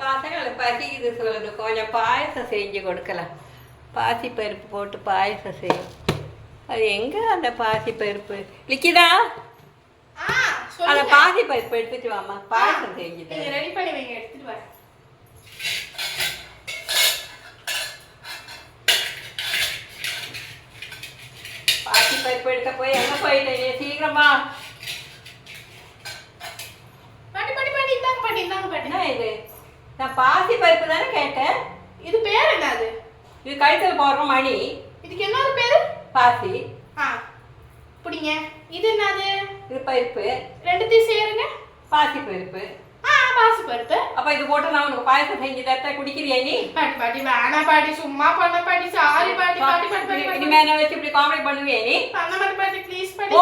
பசங்களை பசிக்குது சொல்லுது. கொஞ்சம் பாயசம் செஞ்சு கொடுக்கலாம். பாசி பருப்பு போட்டு பாயசம் செய்யும் அது எங்கே அந்த பாசி பருப்பு லிக்கிதா அந்த பாசி பருப்பு எடுத்துட்டு வாமா பாயசம் செஞ்சு. ரெடி பண்ணி வைங்க எடுத்துட்டு வரேன். பாசி பருப்பு எடுக்க போய் எங்கே போயிட்டேன் சீக்கிரமா பாட்டி பாட்டி பாட்டி இந்தாங்க பாட்டி இந்தாங்க பாட்டி என்ன இது நான் பாசி பருப்பு தானே கேட்டேன்? இது பேர் என்னது? இது கழுத்தில் போடுற மணி. இதுக்கு என்ன ஒரு பேரு? பாசி. ஆ பிடிங்க. இது என்னது? இது பருப்பு. ரெண்டுத்தையும் சேருங்க. பாசி பருப்பு. ஆ பாசி பருப்பு. அப்ப இது போட்டு நான் உனக்கு பாயசம் செஞ்சு தரத்த குடிக்கிறியா நீ? பாட்டி பாட்டி வேணா பாட்டி. சும்மா பண்ண பாட்டி. சாரி பாட்டி. பாட்டி பாட்டி பாட்டி இனிமே என்ன வச்சு இப்படி காமெடி பண்ணுவியா நீ? பண்ண மாட்டேன் பாட்டி. ப்ளீஸ் பாட்டி.